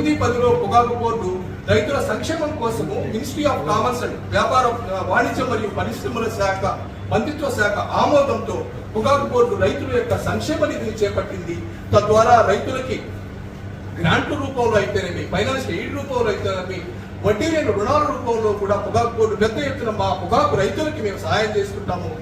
తొమ్మిది పదిలో పొగాకు బోర్డు రైతుల సంక్షేమం కోసము మినిస్ట్రీ ఆఫ్ కామర్స్ అండ్ వ్యాపార వాణిజ్య మరియు పరిశ్రమల శాఖ మంత్రిత్వ శాఖ ఆమోదంతో పొగాకు బోర్డు రైతుల యొక్క సంక్షేమ నిధిని చేపట్టింది. తద్వారా రైతులకి గ్రాంట్ రూపంలో అయితేనేమి ఫైనాన్షియల్ ఎయిడ్ రూపంలో అయితేనేమి వడ్డీ లేని రుణాల రూపంలో కూడా పొగాకు బోర్డు పెద్ద ఎత్తున మా పొగాకు రైతులకి మేము సహాయం చేసుకుంటాము.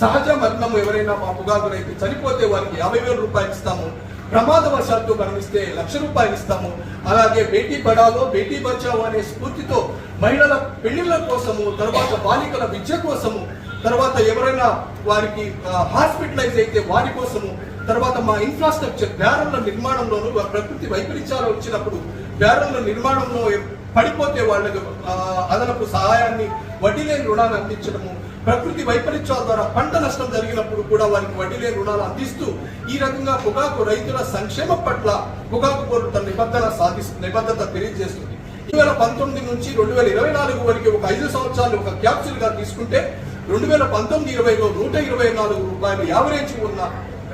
సహజ మరణం ఎవరైనా మా పొగాకు రైతు చనిపోతే వారికి యాభై వేల రూపాయలు ఇస్తాము. ప్రమాదవశాత్తు మరణిస్తే లక్ష రూపాయలు ఇస్తాము. అలాగే బేటీ పడాలో బేటీ బచావో అనే స్ఫూర్తితో మహిళల పెళ్ళిళ్ళ కోసము తర్వాత బాలికల విద్య కోసము తర్వాత ఎవరైనా వారికి హాస్పిటలైజ్ అయితే వారి కోసము తర్వాత మా ఇన్ఫ్రాస్ట్రక్చర్ బ్యారన్ల నిర్మాణంలోను ప్రకృతి వైపరీత్యాలు వచ్చినప్పుడు బ్యారన్ల నిర్మాణంలో పడిపోతే వాళ్ళకు అదనపు సహాయాన్ని వడ్డీ లేని రుణాన్ని అందించడము ప్రకృతి వైపరీత్యాల ద్వారా పంట నష్టం జరిగినప్పుడు కూడా వారికి వడ్డీ లేని రుణాలు అందిస్తూ ఈ రకంగా పొగాకు రైతుల సంక్షేమం పట్ల పొగాకు బోర్డు తన నిబద్ధన సాధిస్తు నిబద్ధత తెలియజేస్తుంది. రెండు వేల పంతొమ్మిది నుంచి రెండు వేల ఇరవై నాలుగు వరకు ఒక ఐదు సంవత్సరాలు ఒక క్యాప్సూల్గా తీసుకుంటే రెండు వేల పంతొమ్మిది ఇరవైలో నూట ఇరవై నాలుగు రూపాయలు యావరేజ్ ఉన్న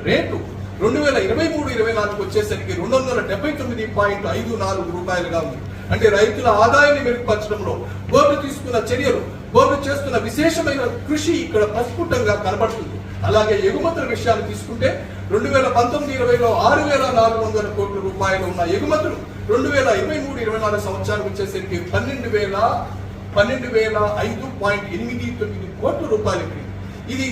రేటు రెండు వేల ఇరవై మూడు ఇరవై నాలుగు వచ్చేసరికి రెండు వందల డెబ్బై తొమ్మిది పాయింట్ ఐదు నాలుగు రూపాయలుగా ఉంది. అంటే రైతుల ఆదాయాన్ని మెరుగుపరచడంలో బోర్డు తీసుకున్న చర్యలు బోర్డు చేస్తున్న విశేషమైన కృషి ఇక్కడ ప్రస్ఫుటంగా కనబడుతుంది. అలాగే ఎగుమతుల విషయాన్ని తీసుకుంటే రెండు వేల పంతొమ్మిది ఇరవైలో ఆరు వేల నాలుగు వందల కోట్ల రూపాయలు ఉన్న ఎగుమతులు రెండు వేల ఇరవై మూడు ఇరవై నాలుగు సంవత్సరానికి వచ్చేసరికి పన్నెండు వేల పన్నెండు వేల ఐదు పాయింట్ ఎనిమిది తొమ్మిది కోట్ల రూపాయలకి ఇది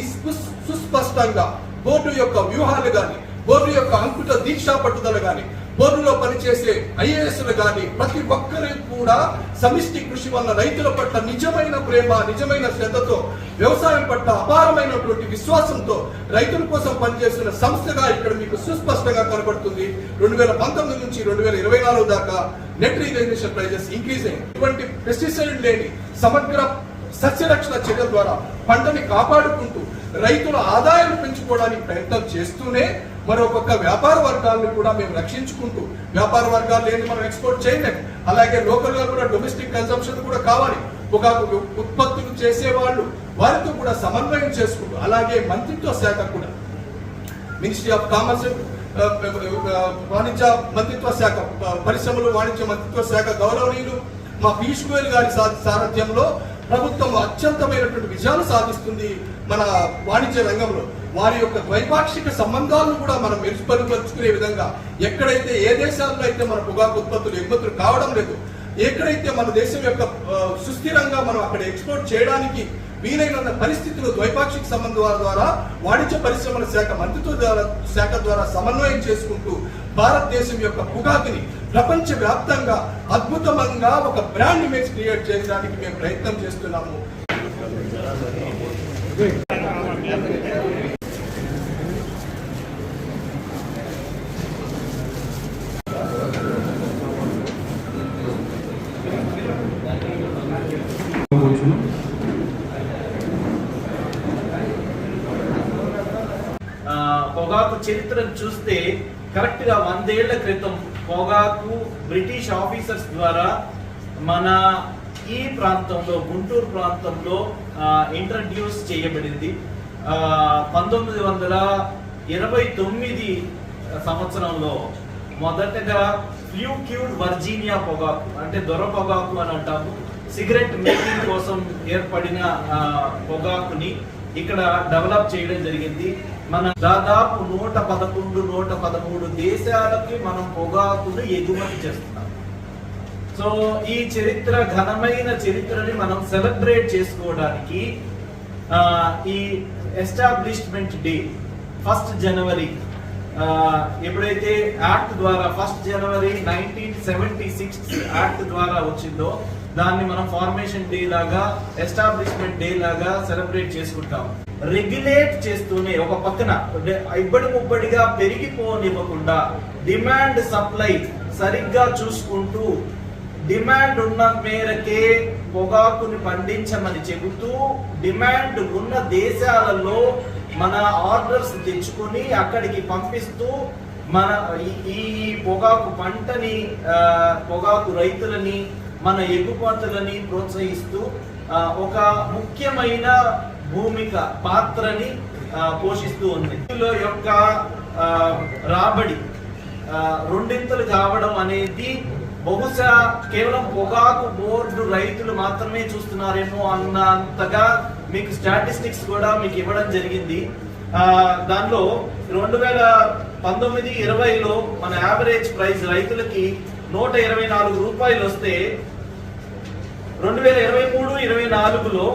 సుస్పష్టంగా బోర్డు యొక్క వ్యూహాలు కానీ బోర్డు యొక్క అంకుట దీక్షా పట్టుదల కానీ బోర్డులో పనిచేసే ఐఏఎస్లు కానీ ప్రతి ఒక్కరు కూడా సమిష్టి కృషి వల్ల రైతుల పట్ల నిజమైన ప్రేమ నిజమైన శ్రద్ధతో వ్యవసాయం పట్ల అపారమైనటువంటి విశ్వాసంతో రైతుల కోసం పనిచేస్తున్న సంస్థగా ఇక్కడ మీకు సుస్పష్టంగా కనబడుతుంది. రెండు వేల పంతొమ్మిది నుంచి రెండు వేల ఇరవై నాలుగు దాకా నెట్ రియలైజేషన్ ప్రైజెస్ ఇంక్రీజ్ అయ్యింది ఇటువంటి పెస్టిసైడ్ లేని సమగ్ర సస్యరక్షణ చర్యల ద్వారా పంటని కాపాడుకుంటూ రైతుల ఆదాయాన్ని పెంచుకోవడానికి ప్రయత్నం చేస్తూనే మరొక వ్యాపార వర్గాలను కూడా మేము రక్షించుకుంటూ వ్యాపార వర్గాలు లేని మనం ఎక్స్పోర్ట్ చేయలేము. అలాగే లోకల్గా కూడా డొమెస్టిక్ కన్సంప్షన్ కూడా కావాలి. ఒక ఉత్పత్తులు చేసేవాళ్ళు వారితో కూడా సమన్వయం చేసుకుంటూ అలాగే మంత్రిత్వ శాఖ కూడా. మినిస్ట్రీ ఆఫ్ కామర్స్ వాణిజ్య మంత్రిత్వ శాఖ పరిశ్రమలు వాణిజ్య మంత్రిత్వ శాఖ గౌరవనీయులు మా పీయూష్ గోయల్ గారి సారథ్యంలో ప్రభుత్వం అత్యంతమైనటువంటి విజయాలు సాధిస్తుంది. మన వాణిజ్య రంగంలో వారి యొక్క ద్వైపాక్షిక సంబంధాలను కూడా మనం మెరుగుపరుచుకునే విధంగా ఎక్కడైతే ఏ దేశాల్లో అయితే మన పొగాకు ఉత్పత్తులు ఎగుమతులు కావడం లేదు ఎక్కడైతే మన దేశం యొక్క సుస్థిరంగా మనం అక్కడ ఎక్స్పోర్ట్ చేయడానికి వీలైన పరిస్థితులు ద్వైపాక్షిక సంబంధాల ద్వారా వాణిజ్య పరిశ్రమల శాఖ మంత్రిత్వ ద్వారా శాఖ ద్వారా సమన్వయం చేసుకుంటూ భారతదేశం యొక్క పొగాకుని ప్రపంచ వ్యాప్తంగా అద్భుతంగా ఒక బ్రాండ్ ఇమేజ్ క్రియేట్ చేయడానికి మేము ప్రయత్నం చేస్తున్నాము. పొగాకు చరిత్రను చూస్తే కరెక్ట్గా వందేళ్ళ క్రితం పొగాకు బ్రిటిష్ ఆఫీసర్స్ ద్వారా మన ఈ ప్రాంతంలో గుంటూరు ప్రాంతంలో ఇంట్రడ్యూస్ చేయబడింది. పంతొమ్మిది వందల ఇరవై తొమ్మిది సంవత్సరంలో మొదటగా ఫ్లూక్యూడ్ వర్జీనియా పొగాకు అంటే దొర పొగాకు అని అంటాము సిగరెట్ మేకింగ్ కోసం ఏర్పడిన పొగాకుని ఇక్కడ డెవలప్ చేయడం జరిగింది. మన దాదాపు నూట పదకొండు నూట పదమూడు దేశాలకి మనం పొగాకును ఎగుమతి చేస్తున్నాం. సో ఈ చరిత్ర ఘనమైన చరిత్రని మనం సెలబ్రేట్ చేసుకోవడానికి ఈ ఎస్టాబ్లిష్మెంట్ డే ఫస్ట్ జనవరి ఎప్పుడైతే యాక్ట్ ద్వారా first January nineteen seventy six act ద్వారా వచ్చిందో దాన్ని మనం ఫార్మేషన్ డే లాగా ఎస్టాబ్లిష్మెంట్ డే లాగా సెలబ్రేట్ చేసుకుంటాం. రెగ్యులేట్ చేస్తూనే ఒక పక్కన ఇబ్బడి ముబ్బడిగా పెరిగిపోనివ్వకుండా డిమాండ్ సప్లై సరిగ్గా చూసుకుంటూ డిమాండ్ ఉన్న మేరకే పొగాకుని పండించమని చెబుతూ డిమాండ్ ఉన్న దేశాలలో మన ఆర్డర్స్ తెచ్చుకొని అక్కడికి పంపిస్తూ మన ఈ- పొగాకు పంటని పొగాకు రైతులని మన ఎగుమతులని ప్రోత్సహిస్తూ ఒక ముఖ్యమైన భూమిక పాత్రని పోషిస్తూ ఉంది. ఇందులో యొక్క రాబడి రెండింతలు కావడం అనేది బహుశా కేవలం పొగాకు బోర్డు రైతులు మాత్రమే చూస్తున్నారేమో అన్నంతగా మీకు స్టాటిస్టిక్స్ కూడా మీకు ఇవ్వడం జరిగింది. దానిలో రెండు వేల పంతొమ్మిది ఇరవైలో మన యావరేజ్ ప్రైస్ రైతులకి నూట ఇరవై నాలుగు రూపాయలు వస్తే రెండు వేల ఇరవై మూడు ఇరవై నాలుగులో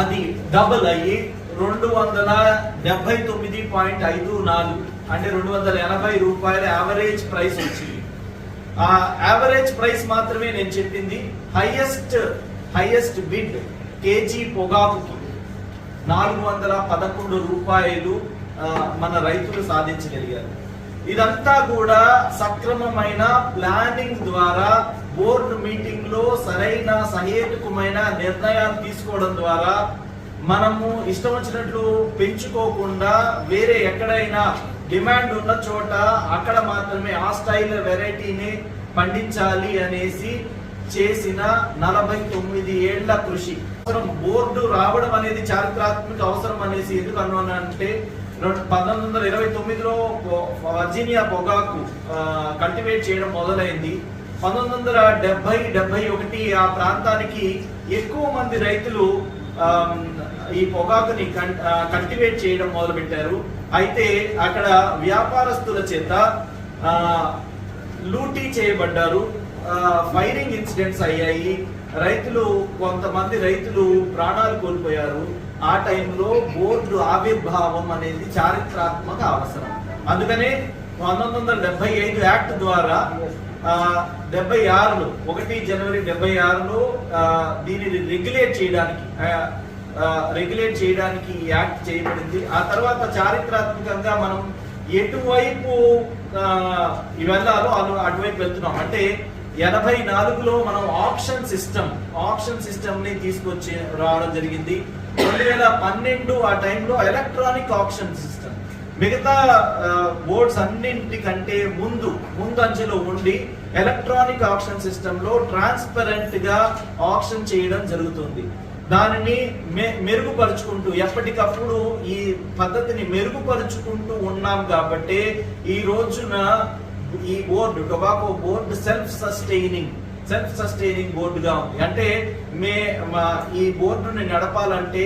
అది డబుల్ అయ్యి రెండు వందల డెబ్బై తొమ్మిది పాయింట్ ఐదు నాలుగు అంటే రెండు వందల ఎనభై రూపాయల యావరేజ్ ప్రైస్ వచ్చింది. ఆ యావరేజ్ ప్రైస్ మాత్రమే నేను చెప్పింది హైయెస్ట్ హైయెస్ట్ బిడ్ కేజీ పొగాకుకి నాలుగు వందల పదకొండు రూపాయలు మన రైతులు సాధించగలిగారు. ఇదంతా కూడా సక్రమమైన ప్లానింగ్ ద్వారా బోర్డు మీటింగ్లో సరైన సహేతుకమైన నిర్ణయాలు తీసుకోవడం ద్వారా మనము ఇష్టం వచ్చినట్లు పెంచుకోకుండా వేరే ఎక్కడైనా డిమాండ్ ఉన్న చోట అక్కడ మాత్రమే ఆ స్టైల్ వెరైటీని పండించాలి అనేసి చేసిన నలభై తొమ్మిది ఏళ్ళ కృషి. అవసరం బోర్డు రావడం అనేది చారిత్రాత్మక అవసరం అనేసి ఎందుకు అన్నానంటే రెండు పంతొమ్మిది వందల ఇరవై తొమ్మిదిలో వర్జీనియా పొగాకు కల్టివేట్ చేయడం మొదలైంది. పంతొమ్మిది వందల డెబ్బై డెబ్బై ఒకటి ఆ ప్రాంతానికి ఎక్కువ మంది రైతులు ఈ పొగాకుని కల్టివేట్ చేయడం మొదలుపెట్టారు. అయితే అక్కడ వ్యాపారస్తుల చేత లూటీ చేయబడ్డారు. ఫైరింగ్ ఇన్సిడెంట్స్ అయ్యాయి. రైతులు కొంతమంది రైతులు ప్రాణాలు కోల్పోయారు. ఆ టైంలో బోర్డు ఆవిర్భావం అనేది చారిత్రాత్మక అవసరం. అందుకనే పంతొమ్మిది వందల డెబ్బై ఐదు యాక్ట్ ద్వారా డెబ్బై ఆరులో ఒకటి జనవరి డెబ్బై ఆరులో దీనిని రెగ్యులేట్ చేయడానికి రెగ్యులేట్ చేయడానికి యాక్ట్ చేయబడింది. ఆ తర్వాత చారిత్రాత్మకంగా మనం ఎటువైపు వెళ్ళాలో అను- అటువైపు వెళ్తున్నాం. అంటే ఎనభై నాలుగులో మనం ఆప్షన్ సిస్టమ్ ఆప్షన్ సిస్టమ్ని తీసుకొచ్చి రావడం జరిగింది. రెండు వేల పన్నెండు ఆ టైంలో ఎలక్ట్రానిక్ ఆప్షన్ సిస్టమ్. మిగతా బోర్డ్స్ అన్నింటికంటే ముందు ముందు అంచెలో ఉండి ఎలక్ట్రానిక్ ఆప్షన్ సిస్టమ్లో ట్రాన్స్పరెంట్గా ఆప్షన్ చేయడం జరుగుతుంది. దానిని మె- మెరుగుపరుచుకుంటూ ఎప్పటికప్పుడు ఈ పద్ధతిని మెరుగుపరుచుకుంటూ ఉన్నాం కాబట్టి ఈ రోజున ఈ board tobacco board self sustaining self sustaining బోర్డుగా ఉంది. అంటే మే మా- ఈ బోర్డుని నడపాలంటే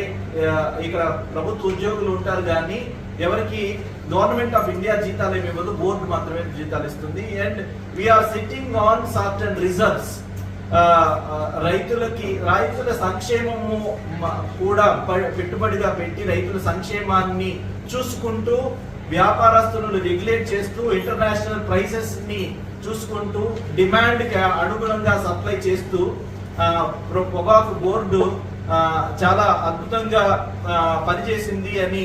ఇక్కడ ప్రభుత్వ ఉద్యోగులు ఉంటారు కానీ ఎవరికి గవర్నమెంట్ ఆఫ్ ఇండియా జీతాలు ఏమి ఇవ్వదు బోర్డు మాత్రమే జీతాలు ఇస్తుంది. And we're sitting on certain reserves రైతులకి రైతుల సంక్షేమము కూడా ప- పెట్టుబడిగా పెట్టి రైతుల సంక్షేమాన్ని చూసుకుంటూ వ్యాపారస్తులను రెగ్యులేట్ చేస్తూ ఇంటర్నేషనల్ ప్రైసెస్ని చూసుకుంటూ డిమాండ్కి అనుగుణంగా సప్లై చేస్తూ పొగాకు బోర్డు చాలా అద్భుతంగా పనిచేసింది అని